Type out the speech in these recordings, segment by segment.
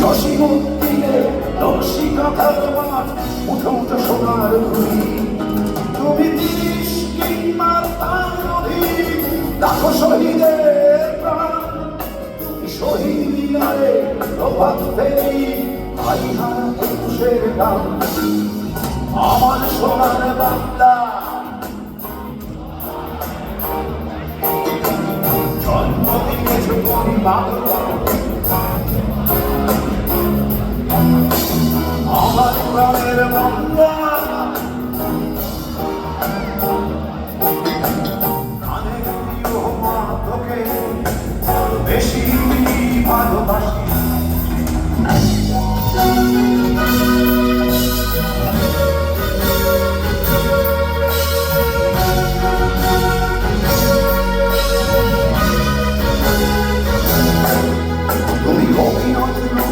জসীমুদ্দিনে নকশি কাঁথার মাঠ উঠো উঠো সোনার ঘুরি তুমি তিরিশ কিংবা তার অধিক লাখো শহীদের প্রাণ। তুমি শহীদ মিনারে প্রভাত ফেরি আইহার পুরুষের গান। আমার সোনার বাংলা। জন্মদিনে যখন বাংলা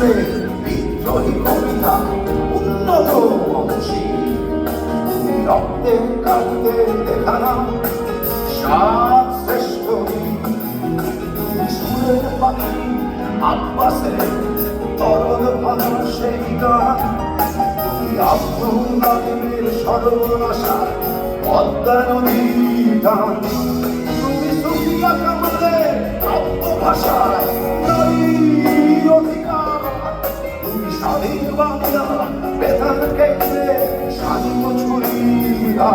রূপে বিদ্রোহী কবিতা উন্নত তুমি রক্তে কাঁদতে দেখালাম সাত শ্রেষ্ঠ সুরের পাখি আব্বাসের তরল ভালো সেই গান তুমি আব্দুল নাদিমের সর্বনাশা পদ্মা নদীর গান তুমি সুফিয়া কামালের কাব্য ভাষায়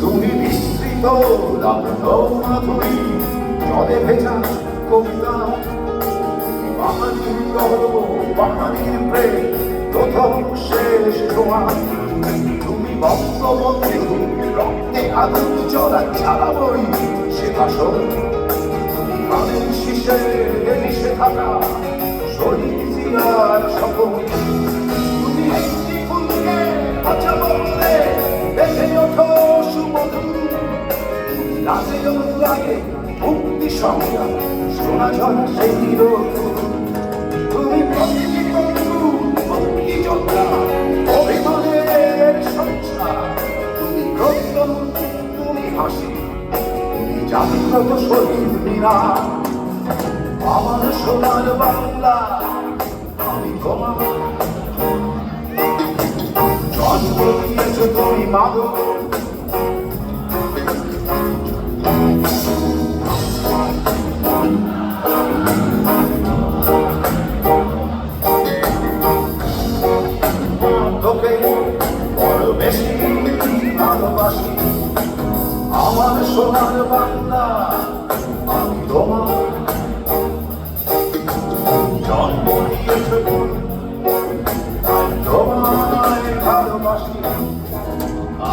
তুমি বিস্তৃত মাধুরী জলে ভেজা কবিতা বাঙালির গর্ব বাঙালির প্রেম প্রথম শেষ তোমার তুমি বঙ্গবন্ধু রক্তে আগুন চলা চালাবই সে ভাষণ প্রাণের শীষে মিশে থাকা জিয়ার শপথ বেঁচে ওঠো সুমধু লাজে লাগে মুক্তি সংগ্রাম শোনা ঝরা সেই রোদ তুমি প্রতিটি বন্ধু মুক্তি যোদ্ধা অভিমানের সংসার তুমি রক্ত তুমি হাসি তুমি জাগ্রত শহীদ মীরা আমার সোনার বাংলা আমি তোমার জন্ম দিয়েছ তুমি মাদক তোকে বড় বেশি ভালোবাসি আমার সোনার বাংলা আমি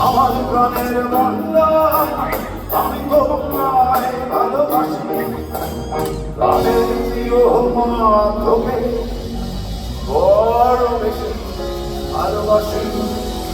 আমার প্রাণের বাংলা আমি তোমায় ভালোবাসি। প্রাণের প্রিয় মা বড় বেশি ভালোবাসি।